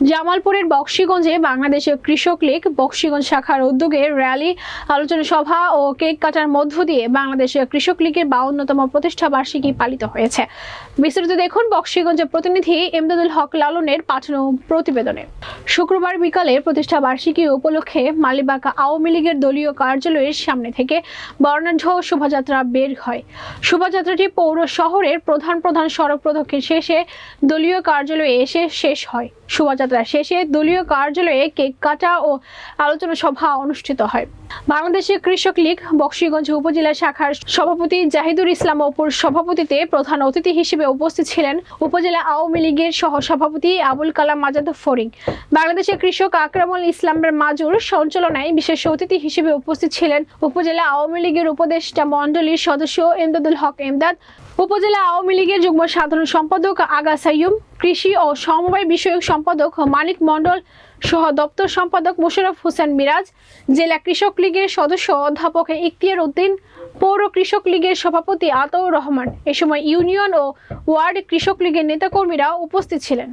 জামালপুরের বক্সিগঞ্জে বাংলাদেশের কৃষক লীগ বক্সিগঞ্জ শাখার উদ্যোগে র্যালি, আলোচনা সভা ও কেক কাটার মধ্য দিয়ে বাংলাদেশের কৃষক লীগের বাউন্নতম প্রতিষ্ঠা বার্ষিকী পালিত হয়েছে। বিস্তারিত দেখুন বক্সিগঞ্জের প্রতিনিধি এমদাদুল হক লালনের পাঠানো প্রতিবেদনে। শুক্রবার বিকালে প্রতিষ্ঠা বার্ষিকী উপলক্ষে মালিবাগ আওয়ামী লীগের দলীয় কার্যালয়ের সামনে থেকে বর্ণাঢ্য শোভাযাত্রা বের হয়। শোভাযাত্রাটি পৌর শহরের প্রধান প্রধান সড়ক প্রদক্ষিণ শেষে দলীয় কার্যালয়ে এসে শেষ হয়। শোভাযাত্রা শেষে দলীয় কার্যালয়ে কেক কাটা ও আলোচনা সভা অনুষ্ঠিত হয়। বাংলাদেশের কৃষক লীগ বক্সিগঞ্জ উপজেলা শাখার সভাপতি জাহিদুল ইসলাম অপুর সভাপতিতে প্রধান অতিথি হিসেবে উপস্থিত ছিলেন উপজেলা আওয়ামী লীগের সহ সভাপতি আবুল কালাম আজাদ ফরিং। বাংলাদেশের কৃষক আকরামুল ইসলামের মাজুর সঞ্চালনায় বিশেষ অতিথি হিসেবে উপস্থিত ছিলেন উপজেলা আওয়ামী লীগের উপদেষ্টা মণ্ডলীর সদস্য এমদাদুল হক এমদাদ, উপজেলা আওয়ামী লীগের যুগ্ম সাধারণ সম্পাদক আগা সাইয়ুম, কৃষি ও সমবায় বিষয়ক সম্পাদক মানিক মণ্ডল সহ দপ্তর সম্পাদক মোশারফ হোসেন মিরাজ, জেলা কৃষক লীগের সদস্য অধ্যাপক ইকতিয়ার উদ্দিন, পৌর কৃষক লীগের সভাপতি আতাউর রহমান। এ সময় ইউনিয়ন ও ওয়ার্ড কৃষক লীগের নেতাকর্মীরা উপস্থিত ছিলেন।